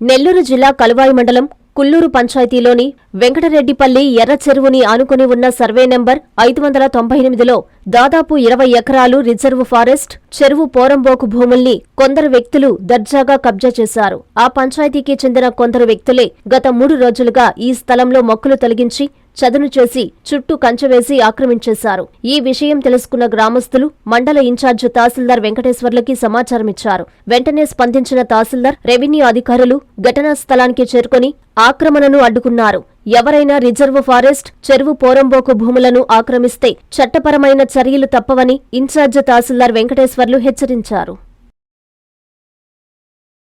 నెల్లూరు జిల్లా కలువాయి మండలం కుల్లూరు పంచాయతీలోని వెంకటరెడ్డిపల్లి ఎర్ర చెరువుని ఆనుకుని ఉన్న సర్వే నెంబర్ ఐదు వందల తొంభై ఎనిమిదిలో దాదాపు ఇరవై ఎకరాలు రిజర్వ్ ఫారెస్ట్ చెరువు పోరంబోకు భూముల్ని కొందరు వ్యక్తులు దర్జాగా కబ్జా చేశారు. ఆ పంచాయతీకి చెందిన కొందరు వ్యక్తులే గత మూడు రోజులుగా ఈ స్థలంలో మొక్కలు తొలగించి చదును చేసి చుట్టూ కంచవేసి ఆక్రమించేశారు. ఈ విషయం తెలుసుకున్న గ్రామస్తులు మండల ఇన్ఛార్జ్ తహసీల్దార్ వెంకటేశ్వర్లకి సమాచారమిచ్చారు. వెంటనే స్పందించిన తహసీల్దార్ రెవెన్యూ అధికారులు ఘటనా స్థలానికి చేరుకొని ఆక్రమణను అడ్డుకున్నారు. ఎవరైనా రిజర్వ్ ఫారెస్ట్ చెరువు పోరంబోకు భూములను ఆక్రమిస్తే చట్టపరమైన చర్యలు తప్పవని ఇన్ఛార్జ్ తహసీల్దార్ వెంకటేశ్వర్లు హెచ్చరించారు.